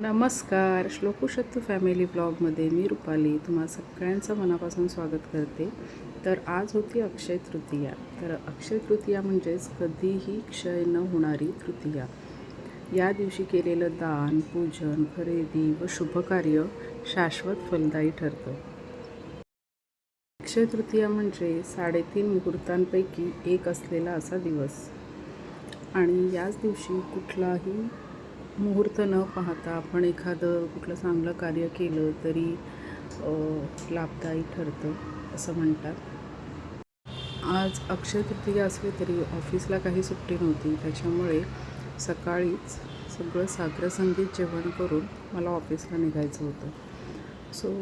नमस्कार श्लोकुशत्तू फॅमिली ब्लॉगमध्ये मी रुपाली तुम्हा सगळ्यांचं मनापासून स्वागत करते. तर आज होती अक्षय तृतीया. तर अक्षय तृतीया म्हणजेच कधीही क्षय न होणारी तृतीया. या दिवशी केलेलं दान पूजन खरेदी व शुभकार्य शाश्वत फलदायी ठरतं. अक्षय तृतीया म्हणजे साडेतीन मुहूर्तांपैकी एक असलेला असा दिवस. आणि याच दिवशी कुठलाही मुहूर्त न पाहता आपण एखादं कुठलं चांगलं कार्य केलं तरी लाभदायी ठरतं असं म्हणतात. आज अक्षय तृतीया असली तरी ऑफिसला काही सुट्टी नव्हती. त्याच्यामुळे सकाळीच सगळं साग्रसंगीत जेवण करून मला ऑफिसला निघायचं होतं. सो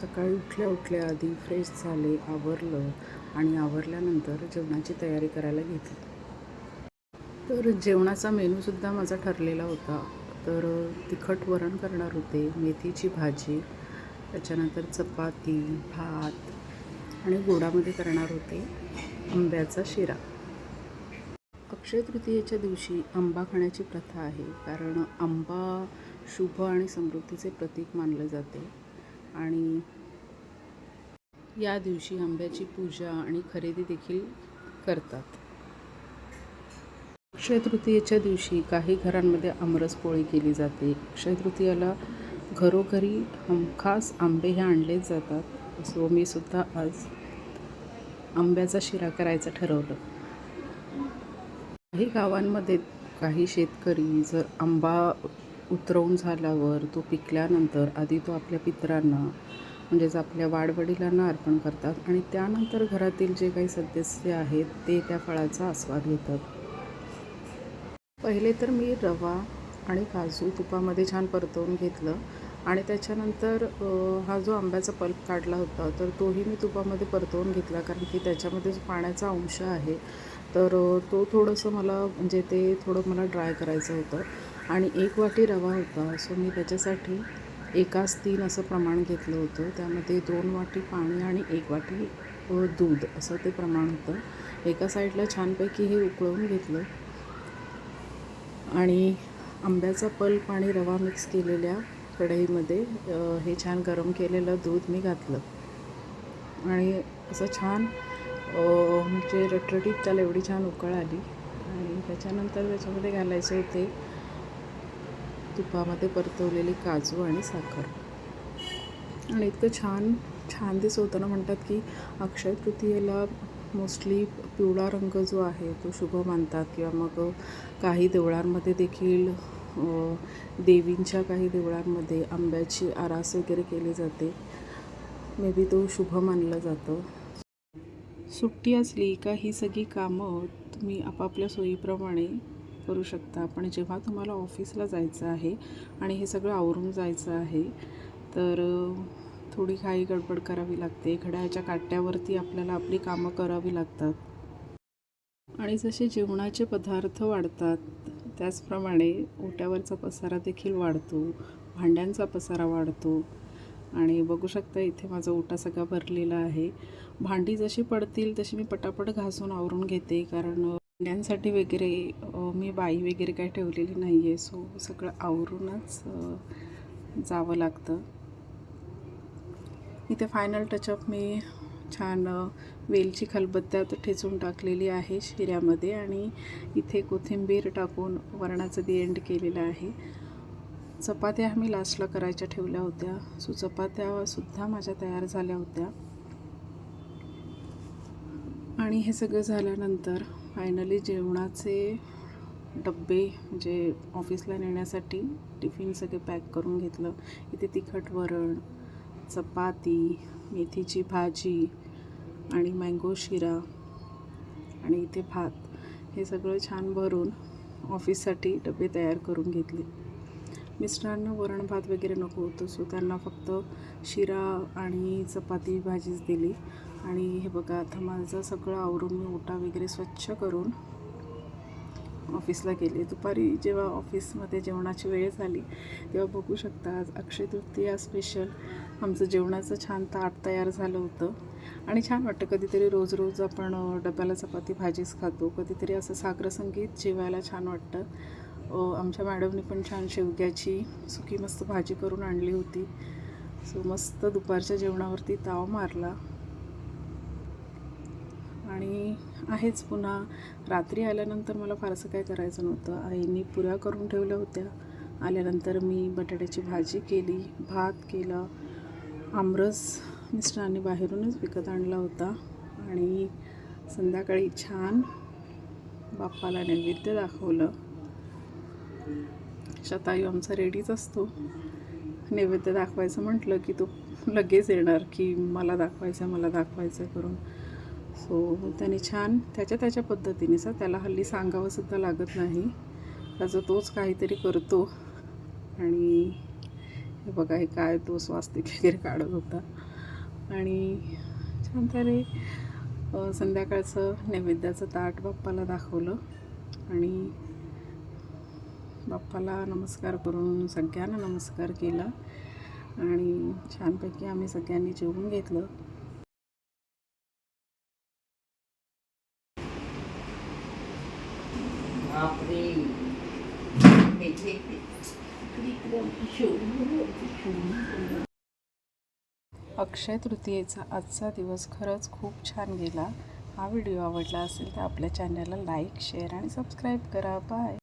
सकाळी उठल्या उठल्या आधी फ्रेश झाले आवरलं आणि आवरल्यानंतर जेवणाची तयारी करायला घेतली. तर जेवणाचा मेनूसुद्धा माझा ठरलेला होता. तर तिखट वरण करणार होते मेथीची भाजी त्याच्यानंतर चपाती भात आणि गोडामध्ये करणार होते आंब्याचा शिरा. अक्षय तृतीयेच्या दिवशी आंबा खाण्याची प्रथा आहे कारण आंबा शुभ आणि समृद्धीचे प्रतीक मानलं जाते आणि या दिवशी आंब्याची पूजा आणि खरेदी देखील करतात. अक्षय तृतीयेच्या दिवशी काही घरांमध्ये आमरस पोळी केली जाते. अक्षय तृतीयाला घरोघरी हमखास आंबे हे आणलेच जातात सो मी सुद्धा आज आंब्याचा शिरा करायचं ठरवलं. काही गावांमध्ये काही शेतकरी जर आंबा उतरवून झाल्यावर तो पिकल्यानंतर आधी तो आपल्या पितरांना म्हणजेच आपल्या वाडवडिलांना अर्पण करतात आणि त्यानंतर घरातील जे काही सदस्य आहेत ते त्या फळाचा आस्वाद घेतात. पहिले तर मी रवा आणि काजू तुपामध्ये छान परतवून घेतलं आणि त्याच्यानंतर हा जो आंब्याचा पल्प काढला होता तर तोही मी तुपामध्ये परतवून घेतला कारण की त्याच्यामध्ये जो पाण्याचा अंश आहे तर तो थोडंसं मला म्हणजे ते थोडं मला ड्राय करायचं होतं. आणि एक वाटी रवा होता सो मी त्याच्यासाठी एकाच तीन असं प्रमाण घेतलं होतं. त्यामध्ये दोन वाटी पाणी आणि एक वाटी दूध असं ते प्रमाण होतं. एका साईडला छानपैकी हे उकळवून घेतलं. आणि आंब्याचा पल्प आणि रवा मिक्स केलेल्या कढईमध्ये हे छान गरम केलेलं दूध मी घातलं. आणि असं छान म्हणजे रटरटीत त्याला एवढी छान उकळ आली. आणि त्याच्यानंतर त्याच्यामध्ये घालायचे होते तुपामध्ये परतवलेली काजू आणि साखर. आणि इतकं छान छान दिसत होतं ना म्हणतात की अक्षय तृतीयेला मोस्टली पिवळा रंग जो आहे तो शुभ मानतात किंवा मग काही देवळांमध्ये देखील देवींच्या काही देवळांमध्ये आंब्याची आरास वगैरे केली जाते. मे बी तो शुभ मानलं जातं. सुट्टी असली का ही सगळी कामं तुम्ही आपापल्या सोयीप्रमाणे करू शकता. पण जेव्हा तुम्हाला ऑफिसला जायचं आहे आणि हे सगळं आवरून जायचं आहे तर थोडी घाई गडबड करावी लागते. घड्याळ्याच्या काट्यावरती आपल्याला आपली कामं करावी लागतात. आणि जसे जेवणाचे पदार्थ वाढतात त्याचप्रमाणे ओट्यावरचा पसारा देखील वाढतो. भांड्यांचा पसारा वाढतो. आणि बघू शकता इथे माझा ओटा सगळा भरलेला आहे. भांडी जशी पडतील तशी मी पटापट घासून आवरून घेते. कारण भांड्यांसाठी वगैरे मी बाई वगैरे काही ठेवलेली नाही आहे सो सगळं आवरूनच जावं लागतं. इथे फायनल टचअप मी छान वेलची खलबत्त्यात ठेचून टाकलेली आहे शिऱ्यामध्ये आणि इथे कोथिंबीर टाकून वरणाचं दी एंड केलेलं आहे. चपात्या आम्ही लास्टला करायच्या ठेवल्या होत्या. सो चपात्यासुद्धा माझ्या तयार झाल्या होत्या. आणि हे सगळं झाल्यानंतर फायनली जेवणाचे डब्बे म्हणजे ऑफिसला नेण्यासाठी टिफिन सगळे पॅक करून घेतलं. इथे तिखट वरण चपाती मेथीची भाजी आणि मँगो शिरा आणि इथे भात. हे सगळं छान भरून ऑफिससाठी डबे तयार करून घेतले. मिस्टरांना वरण भात वगैरे नको होतं सो त्यांना फक्त शिरा आणि चपाती भाजीच दिली. आणि हे बघा आता माझं सगळं आवरून मी ओटा वगैरे स्वच्छ करून ऑफिसला गेले. दुपारी जेव्हा ऑफिसमध्ये जेवणाची वेळ झाली तेव्हा बघू शकता आज अक्षय तृतीया स्पेशल आमचं जेवणाचं छान ताट तयार झालं होतं. आणि छान वाटतं कधीतरी रोज रोज आपण डब्याला चपाती भाजीच खातो. कधीतरी असं साग्रसंगीत जेवायला छान वाटतं. आमच्या मॅडमनी पण छान शेवग्याची सुकी मस्त भाजी करून आणली होती. सो मस्त दुपारच्या जेवणावरती ताव मारला. आणि आहेच पुन्हा. रात्री आल्यानंतर मला फारसं काय करायचं नव्हतं. आईने पुऱ्या करून ठेवल्या होत्या. आल्यानंतर मी बटाट्याची भाजी केली भात केला आमरस मिस्टरांनी बाहेरूनच विकत आणला होता. आणि संध्याकाळी छान बाप्पाला नैवेद्य दाखवलं. शतायू आमचा रेडीच असतो. नैवेद्य दाखवायचं म्हटलं की तो लगेच येणार की मला दाखवायचं मला दाखवायचं करून. सो त्याने छान त्याच्या त्याच्या पद्धतीने सर त्याला हल्ली सांगावंसुद्धा लागत नाही. त्याचं तोच काहीतरी करतो. आणि हे बघा हे काय तो स्वास्तिक वगैरे काढत होता. आणि छान त्याने संध्याकाळचं नैवेद्याचं ताट बाप्पाला दाखवलं. आणि बाप्पाला नमस्कार करून सगळ्यांना नमस्कार केला. आणि छानपैकी आम्ही सगळ्यांनी जेवून घेतलं. अक्षय तृतीयेचा आजचा दिवस खरंच खूप छान गेला. हा व्हिडिओ आवडला असेल तर आपल्या चॅनलला लाईक शेअर आणि सबस्क्राईब करा. बाय